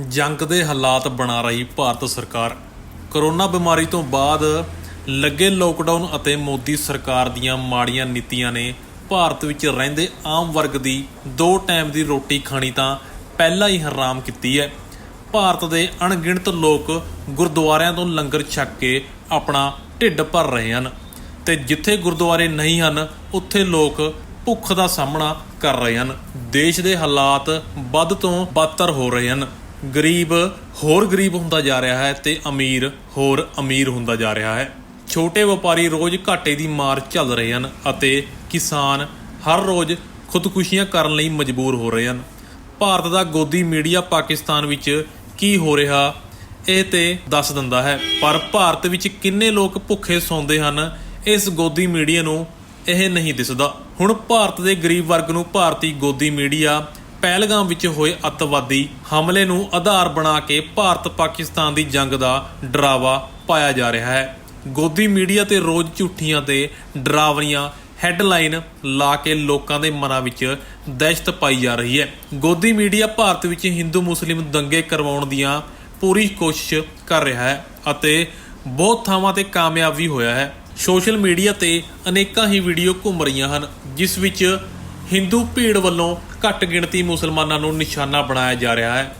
ਜੰਗ ਦੇ ਹਾਲਾਤ ਬਣਾ ਰਹੀ ਭਾਰਤ ਸਰਕਾਰ। ਕਰੋਨਾ ਬਿਮਾਰੀ ਤੋਂ ਬਾਅਦ ਲੱਗੇ ਲੋਕਡਾਊਨ ਅਤੇ ਮੋਦੀ ਸਰਕਾਰ ਦੀਆਂ ਮਾੜੀਆਂ ਨੀਤੀਆਂ ਨੇ ਭਾਰਤ ਵਿੱਚ ਰਹਿੰਦੇ ਆਮ ਵਰਗ ਦੀ ਦੋ ਟਾਈਮ ਦੀ ਰੋਟੀ ਖਾਣੀ ਤਾਂ ਪਹਿਲਾਂ ਹੀ ਹਰਾਮ ਕੀਤੀ ਹੈ। ਭਾਰਤ ਦੇ ਅਣਗਿਣਤ ਲੋਕ ਗੁਰਦੁਆਰਿਆਂ ਤੋਂ ਲੰਗਰ ਛਕ ਕੇ ਆਪਣਾ ਢਿੱਡ ਭਰ ਰਹੇ ਹਨ ਤੇ ਜਿੱਥੇ ਗੁਰਦੁਆਰੇ ਨਹੀਂ ਹਨ, ਉੱਥੇ ਲੋਕ ਭੁੱਖ ਦਾ ਸਾਹਮਣਾ ਕਰ ਰਹੇ ਹਨ। ਦੇਸ਼ ਦੇ ਹਾਲਾਤ ਵੱਧ ਤੋਂ ਬਦਤਰ ਹੋ ਰਹੇ ਹਨ। ਗਰੀਬ ਹੋਰ ਗਰੀਬ ਹੁੰਦਾ ਜਾ ਰਿਹਾ ਹੈ ਤੇ ਅਮੀਰ ਹੋਰ ਅਮੀਰ ਹੁੰਦਾ ਜਾ ਰਿਹਾ ਹੈ। ਛੋਟੇ ਵਪਾਰੀ ਰੋਜ਼ ਘਾਟੇ ਦੀ ਮਾਰ ਝੱਲ ਰਹੇ ਹਨ ਅਤੇ ਕਿਸਾਨ ਹਰ ਰੋਜ਼ ਖੁਦਕੁਸ਼ੀਆਂ ਕਰਨ ਲਈ ਮਜਬੂਰ ਹੋ ਰਹੇ ਹਨ। ਭਾਰਤ ਦਾ ਗੋਦੀ ਮੀਡੀਆ ਪਾਕਿਸਤਾਨ ਵਿੱਚ ਕੀ ਹੋ ਰਿਹਾ, ਇਹ ਤੇ ਦੱਸ ਦਿੰਦਾ ਹੈ। ਪਰ ਭਾਰਤ ਵਿੱਚ ਕਿੰਨੇ ਲੋਕ ਭੁੱਖੇ ਸੌਂਦੇ ਹਨ, ਇਸ ਗੋਦੀ ਮੀਡੀਆ ਨੂੰ ਇਹ ਨਹੀਂ ਦਿਸਦਾ। ਹੁਣ ਭਾਰਤ ਦੇ ਗਰੀਬ ਵਰਗ ਨੂੰ ਭਾਰਤੀ ਗੋਦੀ ਮੀਡੀਆ ਪਹਿਲਗਾਮ ਵਿੱਚ ਹੋਏ ਅੱਤਵਾਦੀ ਹਮਲੇ ਨੂੰ ਆਧਾਰ ਬਣਾ ਕੇ ਭਾਰਤ ਪਾਕਿਸਤਾਨ ਦੀ ਜੰਗ ਦਾ ਡਰਾਵਾ ਪਾਇਆ ਜਾ ਰਿਹਾ ਹੈ। ਗੋਦੀ ਮੀਡੀਆ ਤੇ ਰੋਜ਼ ਝੂਠੀਆਂ ਤੇ ਡਰਾਵਣੀਆਂ ਹੈਡਲਾਈਨ ਲਾ ਕੇ ਲੋਕਾਂ ਦੇ ਮਨਾਂ ਵਿੱਚ ਦਹਿਸ਼ਤ ਪਾਈ ਜਾ ਰਹੀ ਹੈ। ਗੋਦੀ ਮੀਡੀਆ ਭਾਰਤ ਵਿੱਚ ਹਿੰਦੂ ਮੁਸਲਿਮ ਦੰਗੇ ਕਰਵਾਉਣ ਦੀਆਂ ਪੂਰੀ ਕੋਸ਼ਿਸ਼ ਕਰ ਰਿਹਾ ਹੈ ਅਤੇ ਬਹੁਤ ਥਾਵਾਂ ਤੇ ਕਾਮਯਾਬ ਵੀ ਹੋਇਆ ਹੈ। ਸੋਸ਼ਲ ਮੀਡੀਆ ਤੇ ਅਨੇਕਾਂ ਹੀ ਵੀਡੀਓ ਘੁੰਮ ਰਹੀਆਂ ਹਨ, ਜਿਸ ਵਿੱਚ ਹਿੰਦੂ ਭੀੜ ਵੱਲੋਂ ਘੱਟ ਗਿਣਤੀ ਮੁਸਲਮਾਨਾਂ ਨੂੰ ਨਿਸ਼ਾਨਾ ਬਣਾਇਆ ਜਾ ਰਿਹਾ ਹੈ।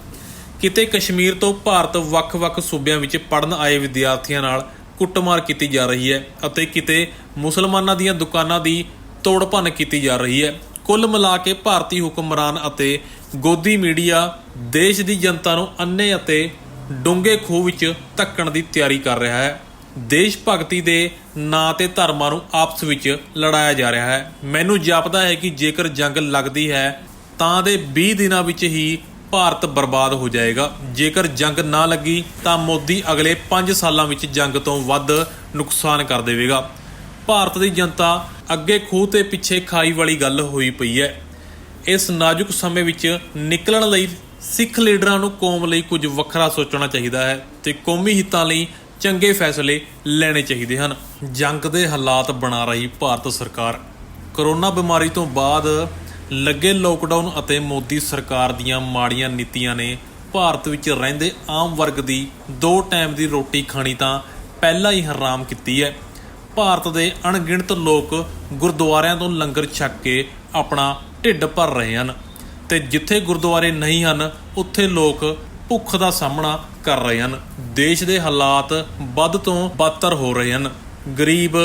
ਕਿਤੇ ਕਸ਼ਮੀਰ ਤੋਂ ਭਾਰਤ ਵੱਖ-ਵੱਖ ਸੂਬਿਆਂ ਵਿੱਚ ਪੜਨ ਆਏ ਵਿਦਿਆਰਥੀਆਂ ਨਾਲ ਕੁੱਟਮਾਰ ਕੀਤੀ ਜਾ ਰਹੀ ਹੈ ਅਤੇ ਕਿਤੇ ਮੁਸਲਮਾਨਾਂ ਦੀਆਂ ਦੁਕਾਨਾਂ ਦੀ ਤੋੜ ਭੰਨ ਕੀਤੀ ਜਾ ਰਹੀ ਹੈ। ਕੁੱਲ ਮਿਲਾ ਕੇ ਭਾਰਤੀ ਹੁਕਮਰਾਨ ਅਤੇ ਗੋਦੀ ਮੀਡੀਆ ਦੇਸ਼ ਦੀ ਜਨਤਾ ਨੂੰ ਅੰਨੇ ਅਤੇ ਡੂੰਘੇ ਖੂਹ ਵਿੱਚ ਧੱਕਣ ਦੀ ਤਿਆਰੀ ਕਰ ਰਿਹਾ ਹੈ। ਦੇਸ਼ ਭਗਤੀ ਦੇ ਨਾਂ ਤੇ ਧਰਮਾਂ ਨੂੰ ਆਪਸ ਵਿੱਚ ਲੜਾਇਆ ਜਾ ਰਿਹਾ ਹੈ। ਮੈਨੂੰ ਜਾਪਦਾ ਹੈ ਕਿ ਜੇਕਰ ਜੰਗ ਲੱਗਦੀ ਹੈ, ਤਾਂ ਦੇ 20 ਦਿਨਾਂ ਵਿੱਚ ਹੀ ਭਾਰਤ ਬਰਬਾਦ ਹੋ ਜਾਏਗਾ। ਜੇਕਰ ਜੰਗ ਨਾ ਲੱਗੀ, ਤਾਂ ਮੋਦੀ ਅਗਲੇ 5 ਸਾਲਾਂ ਵਿੱਚ ਜੰਗ ਤੋਂ ਵੱਧ ਨੁਕਸਾਨ ਕਰ ਦੇਵੇਗਾ। ਭਾਰਤ ਦੀ ਜਨਤਾ ਅੱਗੇ ਖੂਹ ਤੇ ਪਿੱਛੇ ਖਾਈ ਵਾਲੀ ਗੱਲ ਹੋਈ ਪਈ ਹੈ। ਇਸ ਨਾਜ਼ੁਕ ਸਮੇਂ ਵਿੱਚ ਨਿਕਲਣ ਲਈ ਸਿੱਖ ਲੀਡਰਾਂ ਨੂੰ ਕੌਮ ਲਈ ਕੁਝ ਵੱਖਰਾ ਸੋਚਣਾ ਚਾਹੀਦਾ ਹੈ ਤੇ ਕੌਮੀ ਹਿੱਤਾਂ ਲਈ ਚੰਗੇ ਫੈਸਲੇ ਲੈਣੇ ਚਾਹੀਦੇ ਹਨ। ਜੰਗ ਦੇ ਹਾਲਾਤ ਬਣਾ ਰਹੀ ਭਾਰਤ ਸਰਕਾਰ। ਕਰੋਨਾ ਬਿਮਾਰੀ ਤੋਂ ਬਾਅਦ ਲੱਗੇ ਲੋਕਡਾਊਨ ਅਤੇ ਮੋਦੀ ਸਰਕਾਰ ਦੀਆਂ ਮਾੜੀਆਂ ਨੀਤੀਆਂ ਨੇ ਭਾਰਤ ਵਿੱਚ ਰਹਿੰਦੇ ਆਮ ਵਰਗ ਦੀ ਦੋ ਟਾਈਮ ਦੀ ਰੋਟੀ ਖਾਣੀ ਤਾਂ ਪਹਿਲਾਂ ਹੀ ਹਰਾਮ ਕੀਤੀ ਹੈ। ਭਾਰਤ ਦੇ ਅਣਗਿਣਤ ਲੋਕ ਗੁਰਦੁਆਰਿਆਂ ਤੋਂ ਲੰਗਰ ਛਕ ਕੇ ਆਪਣਾ ਢਿੱਡ ਭਰ ਰਹੇ ਹਨ ਤੇ ਜਿੱਥੇ ਗੁਰਦੁਆਰੇ ਨਹੀਂ ਹਨ, ਉੱਥੇ ਲੋਕ ਭੁੱਖ ਦਾ ਸਾਹਮਣਾ ਕਰ ਰਹੇ ਹਨ। ਦੇਸ਼ ਦੇ ਹਾਲਾਤ ਵੱਧ ਤੋਂ ਬਦਤਰ ਹੋ ਰਹੇ ਹਨ। ਗਰੀਬ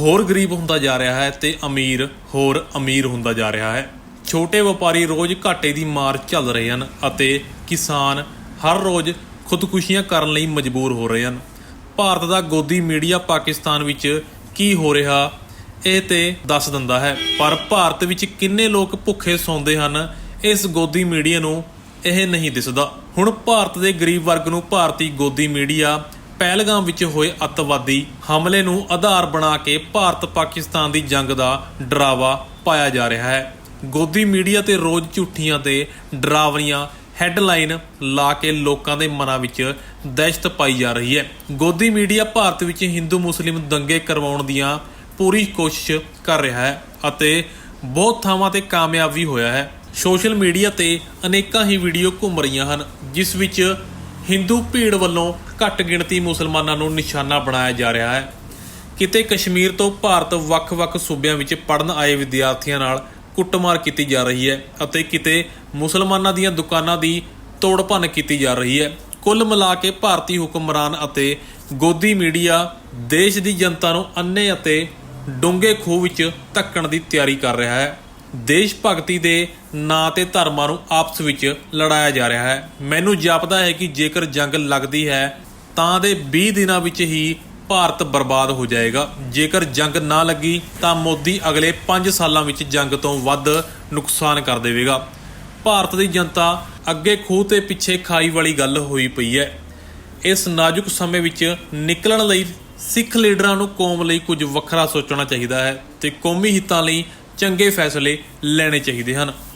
ਹੋਰ ਗਰੀਬ ਹੁੰਦਾ ਜਾ ਰਿਹਾ ਹੈ ਤੇ ਅਮੀਰ ਹੋਰ ਅਮੀਰ ਹੁੰਦਾ ਜਾ ਰਿਹਾ ਹੈ। ਛੋਟੇ ਵਪਾਰੀ ਰੋਜ਼ ਘਾਟੇ ਦੀ ਮਾਰ ਝੱਲ ਰਹੇ ਹਨ ਅਤੇ ਕਿਸਾਨ ਹਰ ਰੋਜ਼ ਖੁਦਕੁਸ਼ੀਆਂ ਕਰਨ ਲਈ ਮਜਬੂਰ ਹੋ ਰਹੇ ਹਨ। ਭਾਰਤ ਦਾ ਗੋਦੀ ਮੀਡੀਆ ਪਾਕਿਸਤਾਨ ਵਿੱਚ ਕੀ ਹੋ ਰਿਹਾ, ਇਹ ਤੇ ਦੱਸ ਦਿੰਦਾ ਹੈ। ਪਰ ਭਾਰਤ ਵਿੱਚ ਕਿੰਨੇ ਲੋਕ ਭੁੱਖੇ ਸੌਂਦੇ ਹਨ, ਇਸ ਗੋਦੀ ਮੀਡੀਆ ਨੂੰ ਇਹ ਨਹੀਂ ਦਿਸਦਾ। ਹੁਣ ਭਾਰਤ ਦੇ ਗਰੀਬ ਵਰਗ ਨੂੰ ਭਾਰਤੀ ਗੋਦੀ ਮੀਡੀਆ ਪਹਿਲਗਾਮ ਵਿੱਚ ਹੋਏ ਅੱਤਵਾਦੀ ਹਮਲੇ ਨੂੰ ਆਧਾਰ ਬਣਾ ਕੇ ਭਾਰਤ ਪਾਕਿਸਤਾਨ ਦੀ ਜੰਗ ਦਾ ਡਰਾਵਾ ਪਾਇਆ ਜਾ ਰਿਹਾ ਹੈ। ਗੋਦੀ ਮੀਡੀਆ ਤੇ ਰੋਜ਼ ਝੂਠੀਆਂ ਤੇ ਡਰਾਵਣੀਆਂ ਹੈਡਲਾਈਨ ਲਾ ਕੇ ਲੋਕਾਂ ਦੇ ਮਨਾਂ ਵਿੱਚ ਦਹਿਸ਼ਤ ਪਾਈ ਜਾ ਰਹੀ ਹੈ। ਗੋਦੀ ਮੀਡੀਆ ਭਾਰਤ ਵਿੱਚ ਹਿੰਦੂ ਮੁਸਲਿਮ ਦੰਗੇ ਕਰਵਾਉਣ ਦੀਆਂ ਪੂਰੀ ਕੋਸ਼ਿਸ਼ ਕਰ ਰਿਹਾ ਹੈ ਅਤੇ ਬਹੁਤ ਥਾਵਾਂ ਤੇ ਕਾਮਯਾਬ ਵੀ ਹੋਇਆ ਹੈ। ਸੋਸ਼ਲ ਮੀਡੀਆ ਤੇ ਅਨੇਕਾਂ ਹੀ ਵੀਡੀਓ ਘੁੰਮ ਰਹੀਆਂ ਹਨ, ਜਿਸ ਵਿੱਚ ਹਿੰਦੂ ਭੀੜ ਵੱਲੋਂ ਘੱਟ ਗਿਣਤੀ ਮੁਸਲਮਾਨਾਂ ਨੂੰ ਨਿਸ਼ਾਨਾ ਬਣਾਇਆ ਜਾ ਰਿਹਾ ਹੈ। ਕਿਤੇ ਕਸ਼ਮੀਰ ਤੋਂ ਭਾਰਤ ਵੱਖ-ਵੱਖ ਸੂਬਿਆਂ ਵਿੱਚ ਪੜਨ ਆਏ ਵਿਦਿਆਰਥੀਆਂ ਨਾਲ ਕੁੱਟਮਾਰ ਕੀਤੀ ਜਾ ਰਹੀ ਹੈ ਅਤੇ ਕਿਤੇ ਮੁਸਲਮਾਨਾਂ ਦੀਆਂ ਦੁਕਾਨਾਂ ਦੀ ਤੋੜ ਭੰਨ ਕੀਤੀ ਜਾ ਰਹੀ ਹੈ। ਕੁੱਲ ਮਿਲਾ ਕੇ ਭਾਰਤੀ ਹੁਕਮਰਾਨ ਅਤੇ ਗੋਦੀ ਮੀਡੀਆ ਦੇਸ਼ ਦੀ ਜਨਤਾ ਨੂੰ ਅੰਨੇ ਅਤੇ ਡੂੰਘੇ ਖੂਹ ਵਿੱਚ ਧੱਕਣ ਦੀ ਤਿਆਰੀ ਕਰ ਰਿਹਾ ਹੈ। ਦੇਸ਼ ਭਗਤੀ ਦੇ ਨਾਂ ਤੇ ਧਰਮਾਂ ਨੂੰ ਆਪਸ ਵਿੱਚ ਲੜਾਇਆ ਜਾ ਰਿਹਾ ਹੈ। ਮੈਨੂੰ ਜਾਪਦਾ ਹੈ ਕਿ ਜੇਕਰ ਜੰਗ ਲੱਗਦੀ ਹੈ, ਤਾਂ ਦੇ 20 ਦਿਨਾਂ ਵਿੱਚ ਹੀ ਭਾਰਤ ਬਰਬਾਦ ਹੋ ਜਾਏਗਾ। ਜੇਕਰ ਜੰਗ ਨਾ ਲੱਗੀ, ਤਾਂ ਮੋਦੀ ਅਗਲੇ 5 ਸਾਲਾਂ ਵਿੱਚ ਜੰਗ ਤੋਂ ਵੱਧ ਨੁਕਸਾਨ ਕਰ ਦੇਵੇਗਾ। ਭਾਰਤ ਦੀ ਜਨਤਾ ਅੱਗੇ ਖੂਹ ਤੇ ਪਿੱਛੇ ਖਾਈ ਵਾਲੀ ਗੱਲ ਹੋਈ ਪਈ ਹੈ। ਇਸ ਨਾਜ਼ੁਕ ਸਮੇਂ ਵਿੱਚ ਨਿਕਲਣ ਲਈ ਸਿੱਖ ਲੀਡਰਾਂ ਨੂੰ ਕੌਮ ਲਈ ਕੁਝ ਵੱਖਰਾ ਸੋਚਣਾ ਚਾਹੀਦਾ ਹੈ ਤੇ ਕੌਮੀ ਹਿੱਤਾਂ ਲਈ ਚੰਗੇ ਫੈਸਲੇ ਲੈਣੇ ਚਾਹੀਦੇ ਹਨ।